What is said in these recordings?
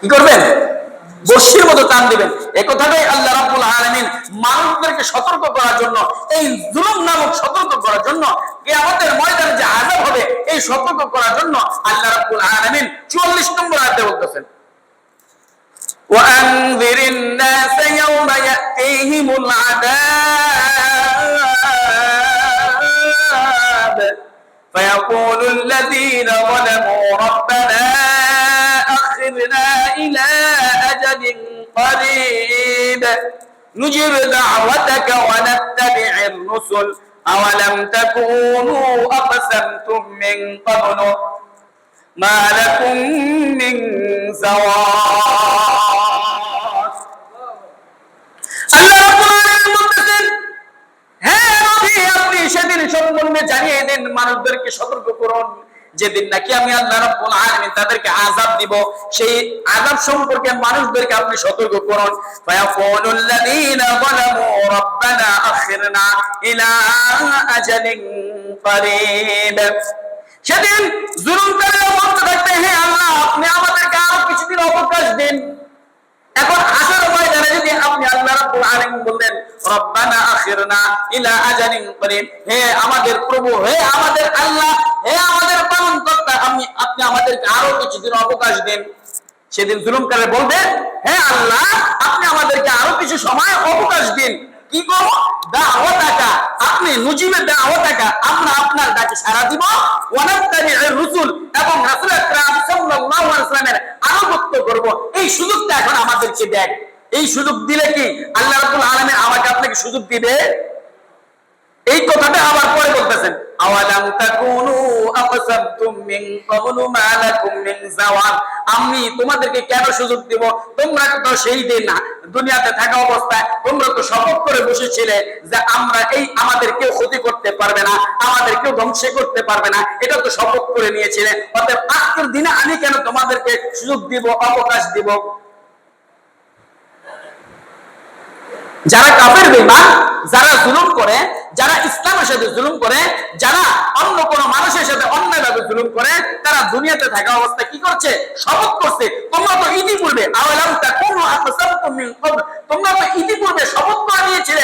কি করবেন বর্ষির মতো টান দিবেন এ কথাটাই আল্লাহ রাব্বুল আলামিন মানুষদেরকে সতর্ক করার জন্য এই জুলুম নামক সতর্ক করার জন্য কিয়ামতের ময়দানে যে আযাব হবে এই সতর্ক করার জন্য আল্লাহ রাব্বুল আলামিন 44 নম্বর আয়াতে বলতেছেন وأنذر الناس يوم يأتيهم العذاب فيقول الذين ظلموا ربنا أخرنا إلى أجل قريب نجب دعوتك ونتبع الرسل أولم تكونوا أقسمتم من قبل ما لكم من زوال আল্লাহ রাব্বুল আলামিন বলতেছেন হ্যাঁ নবী আপনি সেদিন সম্বন্ধে জানিয়ে দেন মানুষদেরকে সতর্ক করুন যেদিন নাকি আমি আল্লাহ রাব্বুল আলামিন তাদেরকে আযাব দিব, সেই আযাব সম্পর্কে মানুষদেরকে আপনি সতর্ক করুন। ফায়াকুলুল লাযীনা যালামু রাব্বানা আখিরনা ইলা আজালিন করিব। সেদিন জুলুমকারীরা বলতে থাকবে হে আল্লাহ, আপনি আমাদেরকে আরও কিছুদিন অবকাশ দিন। এখন আসার ময়দানে যদি আপনি আল্লাহ রাব্বুল আলামিন বললেন, রব্বানা আখিরনা ইলা আজালিন করিম হে আমাদের প্রভু, হে আমাদের আল্লাহ, হে আমাদের আপনি আমাদেরকে আরও কিছুদিন অবকাশ দিন। সেদিন জুলুমকারে বলবে হে আল্লাহ, আপনি আমাদেরকে আরও কিছু সময় অবকাশ দিন। কি করব দাওয়াতাকা। আপনি দাওয়াতাকা। আমরা আপনার ডাকে সাড়া দিব। রুসুল এবং রাসূল আকরাম সাল্লাল্লাহু আলাইহি ওয়াসাল্লামের আনুগত্য করব। এই সুযোগটা এখন আমাদেরকে এই সুযোগ দিলে কি আল্লাহ রাব্বুল আলামিন আমাকে আপনাকে সুযোগ দিবে? এই কথাটা আবার পরে বলতেছেন। আওয়ালাম তাকুনু আকসামতুম মিন ক্বাবলু মা মিন জাওয়াল। আমি তোমাদেরকে কেন সুযোগ দিব? তোমরা তো সেই দিন না দুনিয়াতে থাকা অবস্থায় তোমরা তো শপথ করে বসেছিলে যে আমরা এই আমাদের কেউ ক্ষতি করতে পারবে না, আমাদের কেউ ধ্বংস করতে পারবে না। এটা তো শপথ করে নিয়েছিলে। অতএব আজকের দিনে আমি কেন তোমাদেরকে সুযোগ দিব, অবকাশ দিব? যারা কাফের বেঈমান, যারা জুলুম করে, যারা ইসলামের সাথে জুলুম করে, যারা অন্য কোন মানুষের সাথে অন্যায়ভাবে জুলুম করে, তারা দুনিয়াতে থাকা অবস্থায় কি করছে? শপথ করছে, তোমরা তো ইতিপূর্বে তোমরা তো ইতিপূর্বে শপথ করে নিয়েছিলে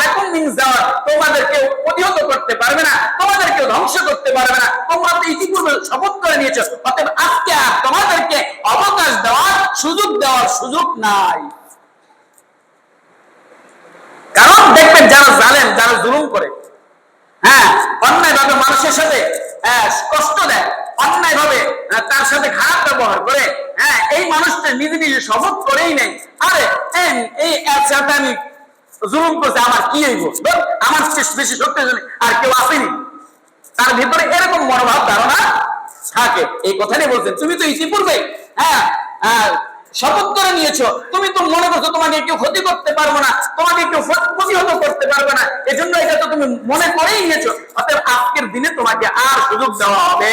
লাকুম মিন যাওয়ার তোমাদের কেউ প্রতিহত করতে পারবে না তোমাদের কেউ ধ্বংস করতে পারবে না তোমরা তো ইতিপূর্বে শপথ করে নিয়েছো অতএব আজকে আর তোমাদেরকে অবকাশ দেওয়ার সুযোগ দেওয়ার সুযোগ নাই কারণ দেখবেন যারা জালেন যারা জুলুম করে। হ্যাঁ অন্যায় ভাবে মানুষের সাথে কষ্ট দেয় অন্যায় ভাবে তার সাথে খারাপ ব্যবহার করে হ্যাঁ এই মানুষটা নিজে নিজে শপথ করেই নেই আরে এই সাথে আমি জুলুম করছে আমার কি হইব? আমার বেশি শক্তিশালী আর কেউ আসেনি। তার ভিতরে এরকম মনোভাব ধারণা থাকে। এই কথাটাই বলছেন। তুমি তো ইতিপূর্বে হ্যাঁ আহ, শপথ করে নিয়েছো। তুমি তো মনে করছ তোমাকে কেউ ক্ষতি করতে পারব না। তোমাকে কেউ প্রতিহত এজন্য এটা তো তুমি মনে করেই নিয়েছো। অতএব আজকের দিনে তোমাকে আর সুযোগ দেওয়া হবে